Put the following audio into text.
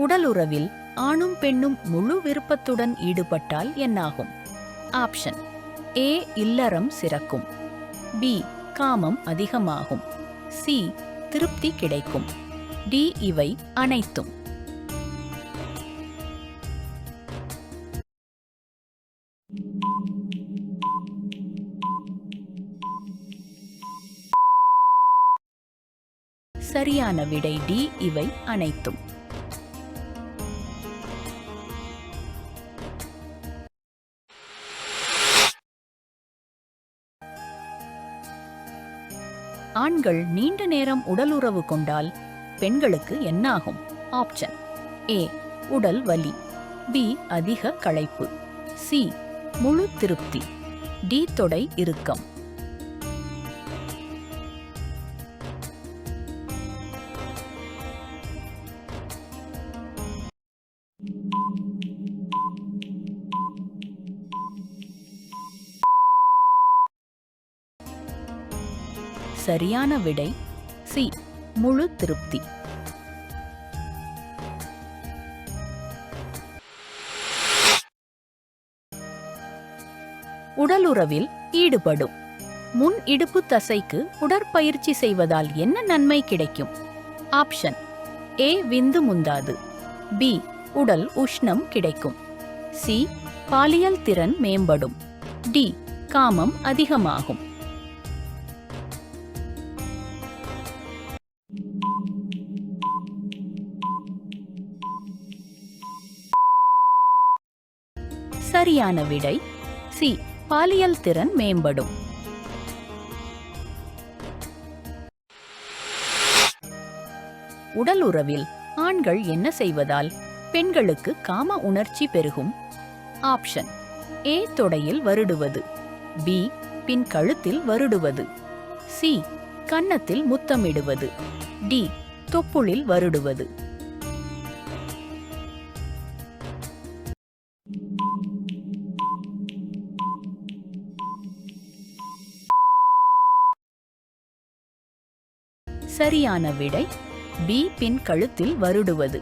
உடலுறவில் ஆணும் பெண்ணும் முழு விருப்பத்துடன் ஈடுபட்டால் என்னாகும்? ஆப்ஷன். ஏ இல்லறம் சிறக்கும். பி காமம் அதிகமாகும். சி திருப்தி கிடைக்கும். டி இவை அனைத்தும். சரியான விடை டி இவை அனைத்தும். ஆண்கள் நீண்ட நேரம் உடலுறவு கொண்டால் பெண்களுக்கு என்னாகும்? ஆப்ஷன் ஏ உடல் வலி. பி அதிக களைப்பு. சி முழு திருப்தி. டி தொடை இறுக்கம். சரியான விடை சி. முழு திருப்தி. உடலுறவில் ஈடுபடும். முன் இடுப்பு தசைக்கு உடற்பயிற்சி செய்வதால் என்ன நன்மை கிடைக்கும்? ஆப்ஷன். ஏ. விந்து முந்தாது. பி. உடல் உஷ்ணம் கிடைக்கும். சி. பாலியல் திறன் மேம்படும். டி. காமம் அதிகமாகும். சரியான விடை சி. பாலியல் திறன் மேம்படும். உடல் உறவில் ஆண்கள் என்ன செய்வதால் பெண்களுக்கு காம உணர்ச்சி பெருகும்? ஆப்ஷன். ஏ. தொடையில் வருடுவது. பி. பின் கழுத்தில் வருடுவது. சி. கன்னத்தில் முத்தமிடுவது. டி. தொப்புளில் வருடுவது. சரியான விடை பி பின் கழுத்தில் வருடுவது.